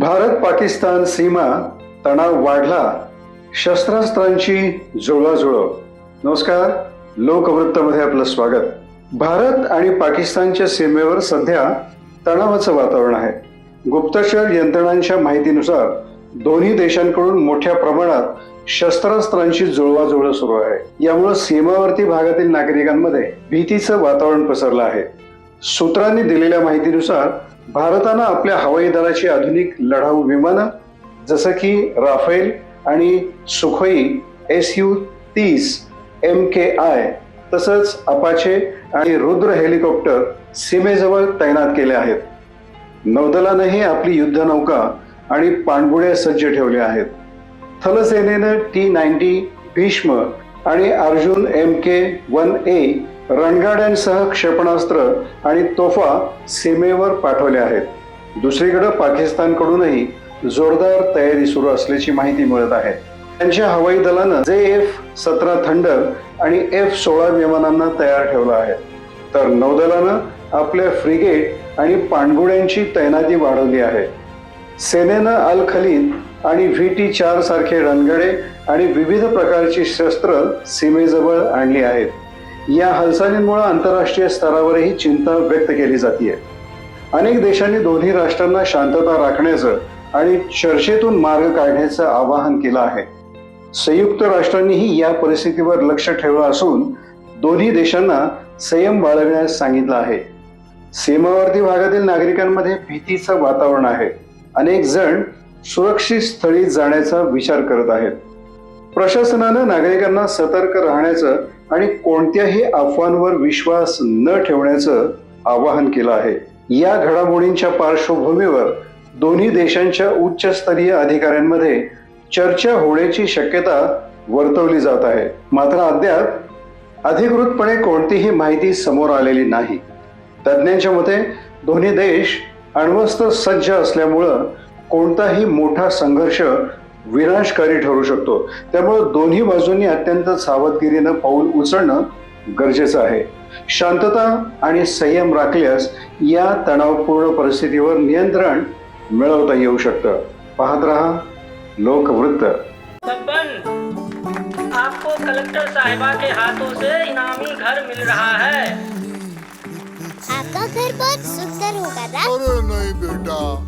भारत पाकिस्तान सीमा तणाव वाढला शस्त्रास्त्रांची जुळवाजुळव नमस्कार लोकवृत्तमध्ये आपलं स्वागत. भारत आणि पाकिस्तानच्या सीमेवर सध्या तणावाचं वातावरण आहे. गुप्तचर यंत्रणांच्या माहितीनुसार दोन्ही देशांकडून मोठ्या प्रमाणात शस्त्रास्त्रांची जुळवाजुळव सुरू आहे. यामुळे सीमावर्ती भागातील नागरिकांमध्ये भीतीचं वातावरण पसरलं आहे. सूत्रांनी दिलेल्या माहितीनुसार भारतानं आपल्या हवाई दलाची आधुनिक लढाऊ विमानं जसं की राफेल आणि सुखोई एस यू तीस एम के आय तसंच अपाचे आणि रुद्र हेलिकॉप्टर सीमेजवळ तैनात केले आहेत. नौदलानंही आपली युद्धनौका आणि पाणबुड्या सज्ज ठेवल्या आहेत. थलसेनेनं टी नाईन्टी भीष्म आणि Arjun M K one A रणगाड्यांसह क्षेपणास्त्र आणि तोफा सीमेवर पाठवल्या आहेत. दुसरीकडे पाकिस्तानकडूनही जोरदार तयारी सुरू असल्याची माहिती मिळत आहे. त्यांच्या हवाई दलानं जे एफ सतरा थंडर आणि एफ सोळा विमानांना तयार ठेवलं आहे. तर नौदलानं आपल्या फ्रिगेट आणि पाणबुड्यांची तैनाती वाढवली आहे. सेनेनं अल खलीद आणि व्ही टी चार सारखे रणगडे आणि विविध प्रकारची शस्त्र सीमेजवळ आणली आहेत. या हालचालींमुळे आंतरराष्ट्रीय स्तरावरही चिंता व्यक्त केली जाते अनेक देशांनी दोन्ही राष्ट्रांना शांतता राखण्याचं आणि चर्चेतून मार्ग काढण्याचं आवाहन केलं आहे. संयुक्त राष्ट्रांनीही या परिस्थितीवर लक्ष ठेवलं असून दोन्ही देशांना संयम बाळगण्यास सांगितलं आहे. सीमावर्ती भागातील नागरिकांमध्ये भीतीचं वातावरण आहे. अनेक जण सुरक्षित स्थळी जाण्याचा विचार करत आहेत. प्रशासनानं नागरिकांना सतर्क राहण्याचं आणि कोणत्याही अफवांवर विश्वास न ठेवण्याचं आवाहन केलं आहे. या घडामोडींच्या पार्श्वभूमीवर दोन्ही देशांच्या उच्चस्तरीय अधिकाऱ्यांमध्ये चर्चा होण्याची शक्यता वर्तवली जात आहे. मात्र अद्याप अधिकृतपणे कोणतीही माहिती समोर आलेली नाही. तज्ज्ञांच्या मते दोन्ही देश अण्वस्त्र सज्ज असल्यामुळं कोणताही मोठा संघर्ष विनाशकारी ठरू शकतो. त्यामुळे दोन्ही बाजूंनी अत्यंत सावधगिरीनं पाऊल उचलणं गरजेचं आहे. शांतता आणि संयम राखल्यास या तणावपूर्ण परिस्थितीवर नियंत्रण मिळवता येऊ शकतं. पाहत रहा लोकवृत्त. आपको कलेक्टर साहिबा के हाथों से इनामी घर मिल रहा है। आपका घर बहुत सुंदर होगा अरे नहीं बेटा।